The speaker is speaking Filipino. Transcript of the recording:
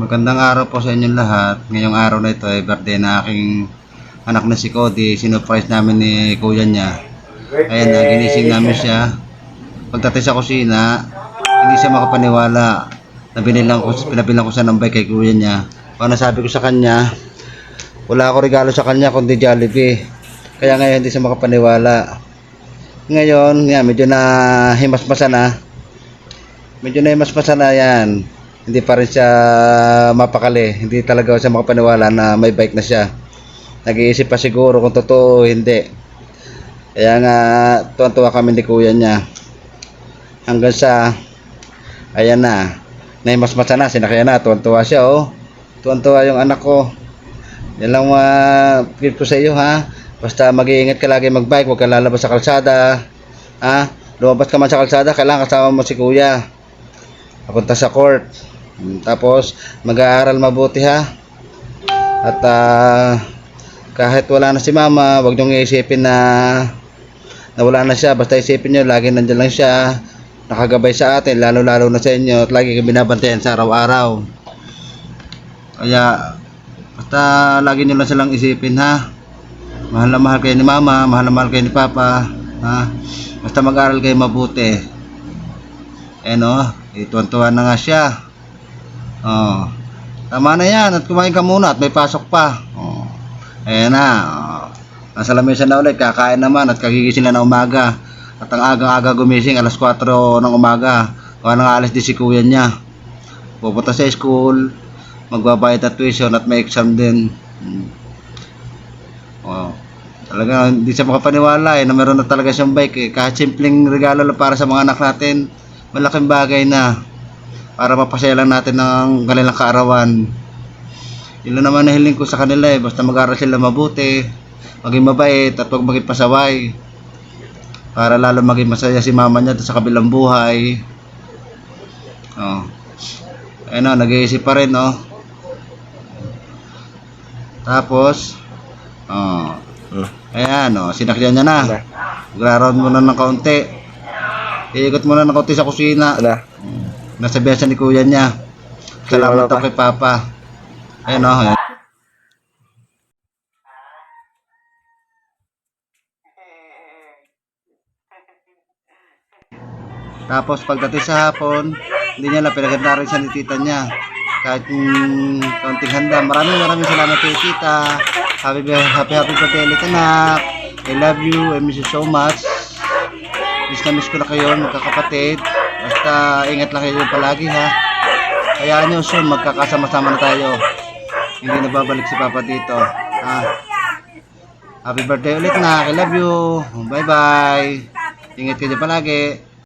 Magandang araw po sa inyong lahat. Ngayong araw na ito ay birthday na aking anak na si Cody. Sinurprise namin ni kuya niya. Ayan na, ginising namin siya. Pagdating sa kusina, hindi siya makapaniwala. Nabinilang ko, pinabilang ko siya ng bike kay kuya niya. Paano sabi ko sa kanya, wala ako regalo sa kanya kundi Jollibee. Kaya ngayon hindi siya makapaniwala. Ngayon, yan, medyo na himasmasa na. Medyo na himasmasa na yan. Hindi pa rin siya mapakali. Hindi talaga siya makapaniwala na may bike na siya. Nag-iisip pa siguro kung totoo hindi. Kaya nga, tuwan-tuwa kami ni kuya niya. Hanggang sa, ayan na, nahimasmasa na, sinakyan na, tuwan-tuwa siya, oh. Tuwan-tuwa yung anak ko. Yan lang uh, ko sa iyo, ha. Basta mag-iingat ka lagi mag-bike, huwag ka lalabas sa kalsada. Ha? Lumabas ka man sa kalsada, kailangan kasama mo si kuya. Papunta sa court. Tapos, mag-aaral mabuti ha. At ah, kahit wala na si mama, huwag niyong iisipin na na wala na siya. Basta isipin niyo, lagi nandiyan lang siya. Nakagabay sa atin, lalo-lalo na sa inyo. At lagi binabantayan sa araw-araw. Kaya, basta lagi niyo lang silang isipin ha. Mahal na mahal kayo ni mama, mahal na mahal kayo ni papa. Ha? Basta mag-aral kayo mabuti. Eh no, ituwan-tuwa na nga siya. Oh. Tama na yan, at kumain ka muna at may pasok pa. Oh. Ayan na. Oh. Nasa lamesa na ulit, kakain naman at kagigising na ng umaga. At ang aga-aga gumising, alas 4 ng umaga. Kaya nang alas di si kuya niya. Pupunta sa school, magbabayad at tuition at may exam din. Hmm. Oh. Talaga hindi siya makapaniwala eh na meron na talaga siyang bike eh. Kahit simpleng regalo lang para sa mga anak natin, malaking bagay na para mapasaya lang natin ng kanilang kaarawan. Yun lang naman nahiling ko sa kanila eh. Basta mag-aral sila mabuti, maging mabait at huwag maging pasaway. Para lalo maging masaya si mama niya sa kabilang buhay. Oh. Ayun o, nag-iisip pa rin oh. Tapos, oh. Ayan, oh, sinakyan niya na. Magra-round muna ng kaunti. Iikot muna ng kaunti sa kusina. Ano? Nasa biyasa ni kuya niya. Salamat ako kay Papa. Ayan, oh. ayan. Tapos pagdating sa hapon, hindi niya lang pinaganda rin siya ni tita niya. Kahit mm, kaunting handa. Maraming maraming salamat kay tita. Happy happy happy birthday ulit anak. I love you. I miss you so much. Miss na miss ko na kayo magkakapatid. Basta ingat lang kayo palagi ha. Hayaan nyo soon magkakasama-sama na tayo. Hindi na babalik si Papa dito. Ha? Happy birthday ulit na. I love you. Bye bye. Ingat kayo palagi.